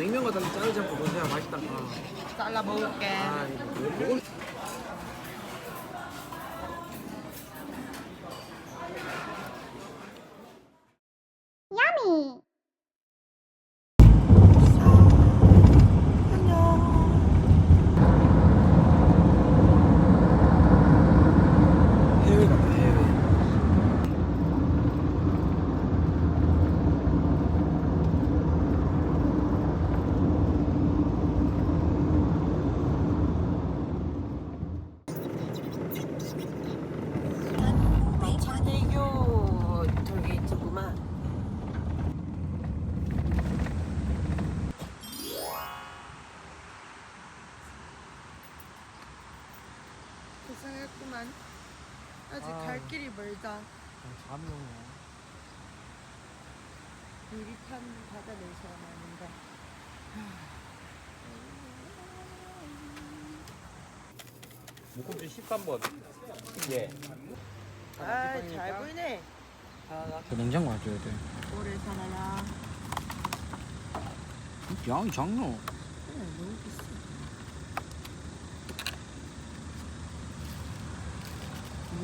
냉면과 달리 자르지 않고 먹어야 맛있다. 잘라 먹을게. 아, 이거 왜 먹을 길이 멀다. 잠이 오네. 유리탄 바다 냄새가 나는데. 목금지 13번. 예. 아, 잘 보이네. 저 냉장고 가져야 돼. 오래 살아라. 양이 작노. 너무 비싸.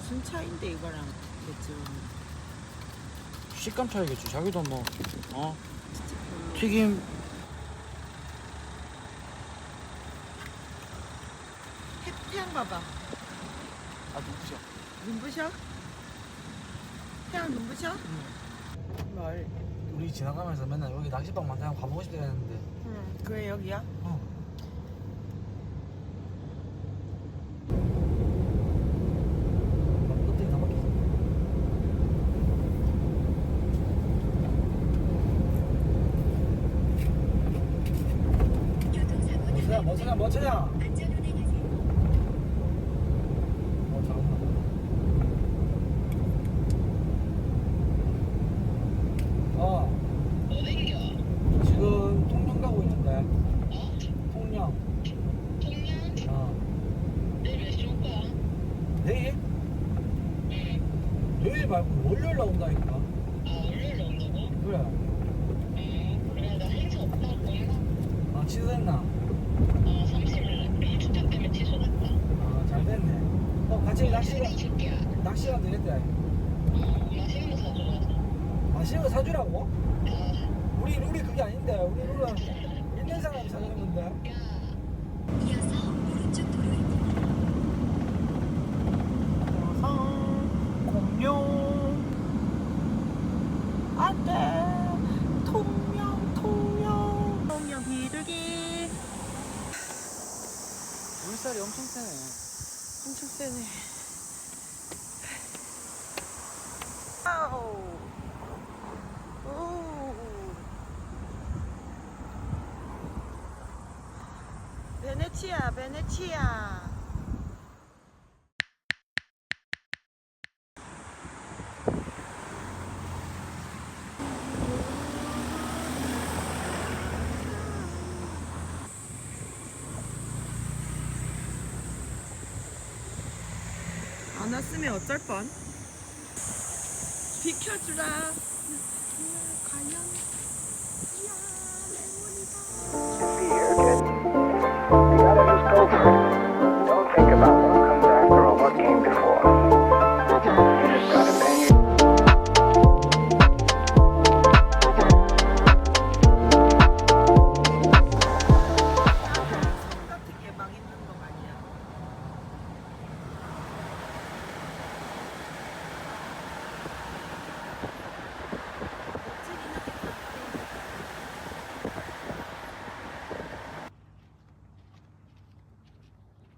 무슨 차인데 이거랑 대체 식감 차이겠지. 자기도 뭐, 어? 진짜 별로. 튀김. 태- 태양 봐봐. 아, 누구셔? 눈부셔? 태양 눈부셔? 뭘? 우리 지나가면서 맨날 여기 낚시방 많다고 가보고 싶다 했는데. 응. 그게 여기야? 어. 끝에 다 막혔어. 뭐차야, 뭐차야, 뭐차야? 어, 잠깐만. 어. 지금 통영 가고 있는데. 통영. 어. 내일? 내일 말고 월요일 나온다니까. 그래. 아, 취소했나? 아, 잘 됐네. 어, 같이 낚시가, 낚시가 되겠다. 맛있는 거 사주라고? 우리 룰이 그게 아닌데. 우리 룰은 있는 사람이 사주는 건데. 이어서 오른쪽 도로입니다. 공룡. 안 돼. 통영, 통영. 통영 비둘기. 물살이 엄청 세네. 엄청 세네. 아우. 오. 베네치아, 베네치아. 안 왔으면 어쩔 뻔? 비켜주라.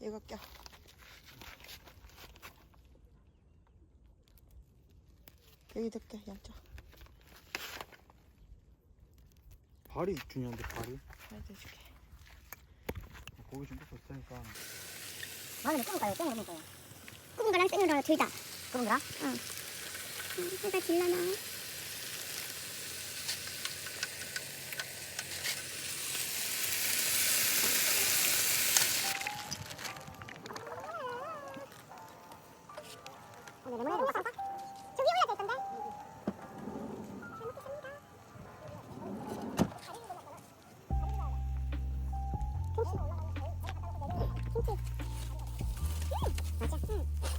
이거 껴 여기 넣게 양쪽. 발이 중요한데 발이. 하나 더 줄게. 고기 좀 굽고 있으니까. 마늘은 굽은 거예요? 생으로 먹은 거예요? 굽은 거랑 생으로 둘 다. 굽은 거랑? 응. 해가 질라나? 김치. 김치. 맞아. 응.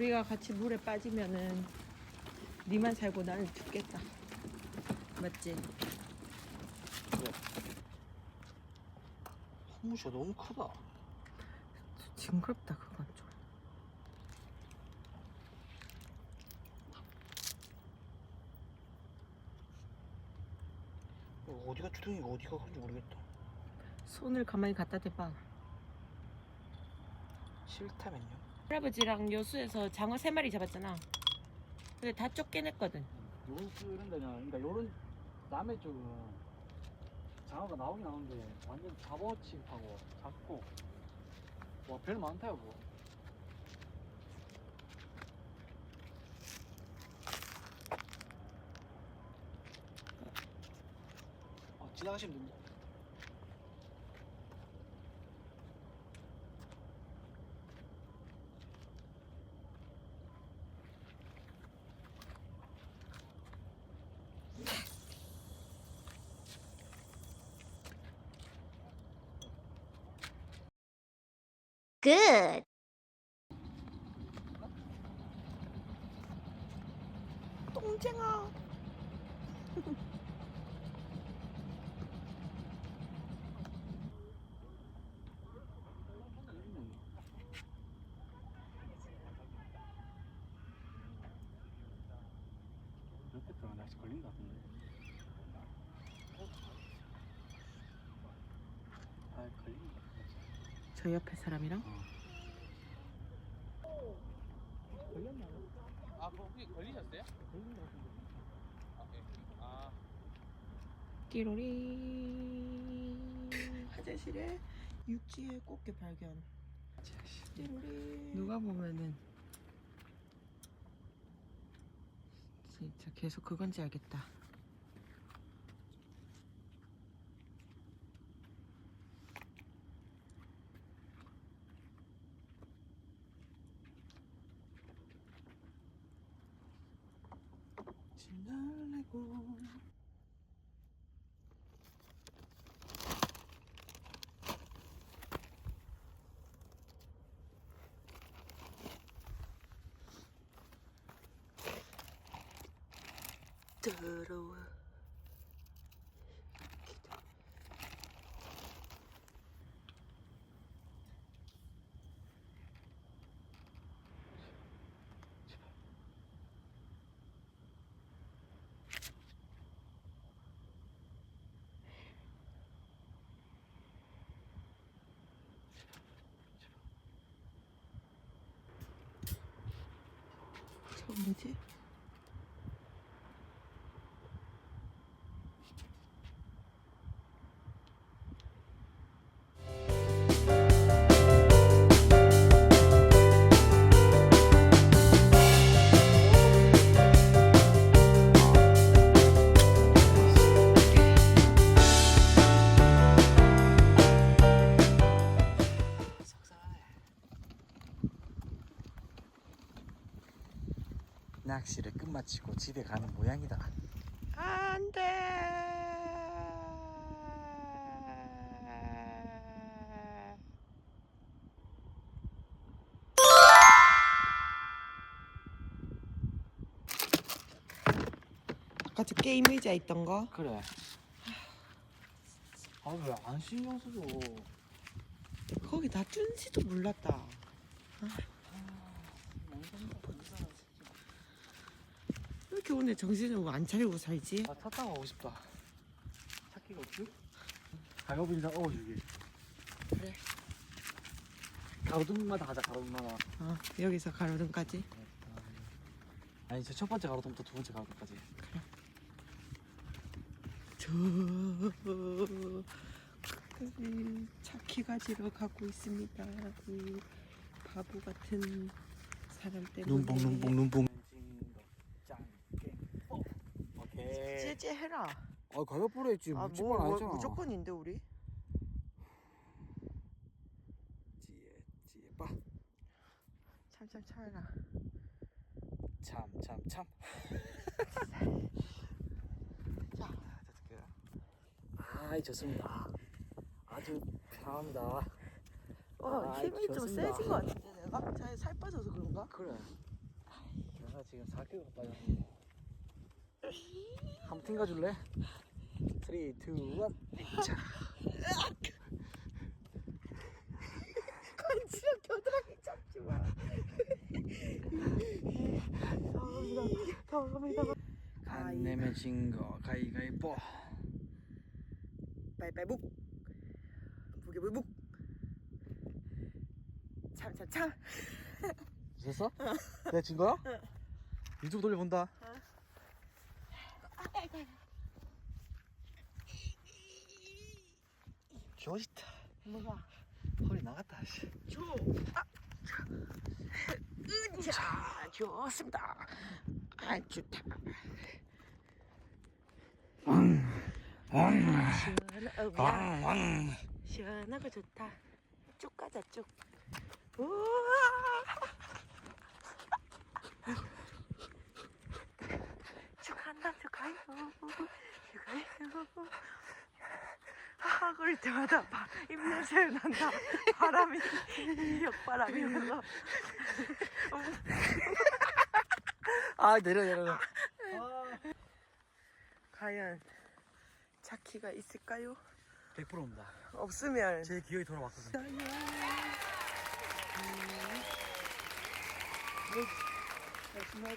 우리가 같이 물에 빠지면은 니만 살고 나는 죽겠다. 맞지? 홍무시가 너무 크다. 징그럽다 그건 좀. 어디가 주둥이가 어디가 큰지 모르겠다. 손을 가만히 갖다 대봐. 싫다면요? 할아버지랑 여수에서 장어 세 마리 잡았잖아. 근데 다 쫓겨냈거든. 쓰는 데냐 그러니까 요런 남해 쪽은 장어가 나오긴 나오는데 완전 잡어 취급하고 잡고 와 별 많다 여보 아, 지나가시면 됩니다. 똥쟁아. 이렇게 들어가 낚시 걸린다 같은데 아 걸린다 저 옆에 사람이랑? 아, 그 혹시 걸리셨어요? 아, 예. 아, 띠로리. 화장실에 육지의 꽃게 발견. 띠로리. 누가 보면은 진짜 계속 그건지 알겠다. 더러워. 저 뭐지? 낚시를 끝마치고 집에 가는 모양이다. 안 돼. 아까 저 게임 의자 있던 거? 그래. 아 왜 안 신경 쓰죠? 거기 다 뜬지도 몰랐다. 왜 이렇게 오늘 정신을 안 차리고 살지? 아 차 타고 가고 싶다. 찾기가 없지? 가격비 일단 업어주기. 그래. 가로등마다 가자 가로등마다. 어, 여기서 가로등까지. 아니 저 첫 번째 가로등부터 두 번째 가로등까지. 저 끝까지 차키 가 지러 가고 있습니다. 그 바보 같은 사람 때문에. 눈뽕 눈뽕 눈뽕. 오케이. 째째 해라. 아 가격부로 했지 아, 뭐, 뭐 아니잖아. 무조건인데 우리? 찌에 찌에 빠. 참참 참해라. 참참 참. 자, 아이 좋습니다. 아주 편합니다. 어, 아이, 힘이 좀 좋습니다. 세진 것 같은데 내가? 잘 살 빠져서 그런가? 그래. 내가 지금 4kg 빠졌는데. 한번 튕가 줄래? 3, 2, 1. 자. 건지랑 겨드랑이 잡지 마. 감사합니다. 감사합니다. 안 내면 진거 가위가위보. 빨빨북. 부개불북. 참참참. 됐어? 내가 진 거야? 유튜브 돌려본다. 뭐가? 허리 나갔다. 씨. 줘. 아. 으자. 좋습니다. 아 좋다. 시원하, 어, 미안. 시원하고 좋다. 쭉 가자 쭉. 우와. 쭉 간다 쭉 가요. 쭉 가요. 아 그럴 때마다 바, 입냄새 난다. 바람이 역바람이 불어. 아 내려 내려. 과연 차키가 있을까요? 100%입니다. 없으면 제 기억이 돌아왔거든. 신나